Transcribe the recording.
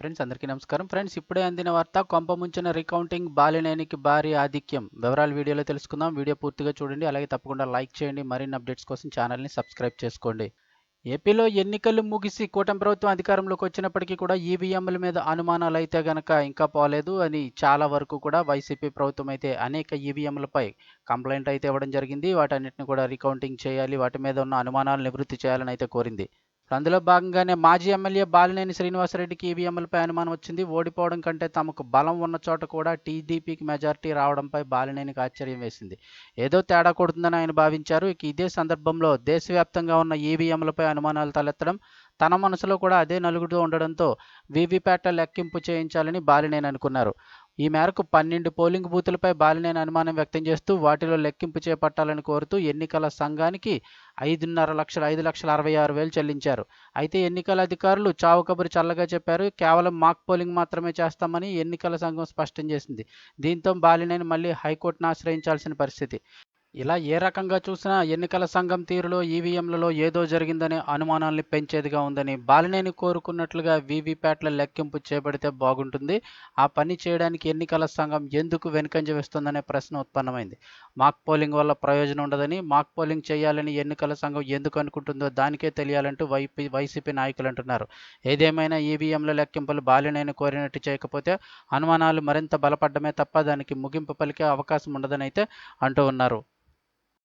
Friends అందరికీ నమస్కారం. Friends ఇప్పుడే అందిన వార్త కొంపముంచిన రికౌంటింగ్ బాలినేనికి భారీ ఆధిక్యం. వివరాలు వీడియోలో తెలుసుకుందాం. వీడియో పూర్తిగా చూడండి. అలాగే తప్పకుండా లైక్ చేయండి. మరిన్ని అప్డేట్స్ కోసం ఛానల్ని సబ్స్క్రైబ్ చేసుకోండి. ఏపీలో ఎన్నికలు ముగిసి కూటమి ప్రభుత్వం అధికారంలోకి వచ్చినప్పటికీ కూడా ఈవీఎంల మీద అనుమానాలు అయితే గనక ఇంకా పోలేదు అని చాలా వరకు కూడా వైసీపీ ప్రభుత్వం అయితే అనేక ఈవీఎంలపై కంప్లైంట్ అయితే ఇవ్వడం జరిగింది. వాటన్నిటిని కూడా రికౌంటింగ్ చేయాలి. వాటి మీద ఉన్న అనుమానాలు నివృత్తి చేయాలని అయితే కోరింది. అందులో భాగంగానే మాజీ ఎమ్మెల్యే బాలినేని శ్రీనివాసరెడ్డికి ఈవీఎంలపై అనుమానం వచ్చింది. ఓడిపోవడం కంటే తమకు బలం ఉన్న చోట కూడా టీడీపీకి మెజార్టీ రావడంపై బాలినేనికి ఆశ్చర్యం వేసింది. ఏదో తేడా కొడుతుందని ఆయన భావించారు. ఇక ఇదే సందర్భంలో దేశవ్యాప్తంగా ఉన్న ఈవీఎంలపై అనుమానాలు తలెత్తడం తన మనసులో కూడా అదే నలుగుతూ ఉండడంతో వీవీప్యాట్ల లెక్కింపు చేయించాలని బాలినేని అనుకున్నారు. ఈ మేరకు పన్నెండు పోలింగ్ బూతులపై బాలినేని అనుమానం వ్యక్తం చేస్తూ వాటిలో లెక్కింపు చేపట్టాలని కోరుతూ ఎన్నికల సంఘానికి ఐదున్నర లక్షల ఐదు లక్షల అరవై ఆరు వేలు చెల్లించారు. అయితే ఎన్నికల అధికారులు చావు కబురు చల్లగా చెప్పారు. కేవలం మాక్ పోలింగ్ మాత్రమే చేస్తామని ఎన్నికల సంఘం స్పష్టం చేసింది. దీంతో బాలినేని మళ్ళీ హైకోర్టును ఆశ్రయించాల్సిన పరిస్థితి. ఇలా ఏ రకంగా చూసినా ఎన్నికల సంఘం తీరులో ఈవీఎంలలో ఏదో జరిగిందనే అనుమానాల్ని పెంచేదిగా ఉందని బాలినేని కోరుకున్నట్లుగా వీవీప్యాట్ల లెక్కింపు చేపడితే బాగుంటుంది. ఆ పని చేయడానికి ఎన్నికల సంఘం ఎందుకు వెనుకంజ వేస్తుందనే ప్రశ్న ఉత్పన్నమైంది. మాక్ పోలింగ్ వల్ల ప్రయోజనం ఉండదని మాక్ పోలింగ్ చేయాలని ఎన్నికల సంఘం ఎందుకు అనుకుంటుందో దానికే తెలియాలంటూ వైపీ వైసీపీ నాయకులు అంటున్నారు. ఏదేమైనా ఈవీఎంల లెక్కింపులు బాలినేని కోరినట్టు చేయకపోతే అనుమానాలు మరింత బలపడ్డమే తప్ప దానికి ముగింపు పలికే అవకాశం ఉండదని అయితే అంటూ ఉన్నారు.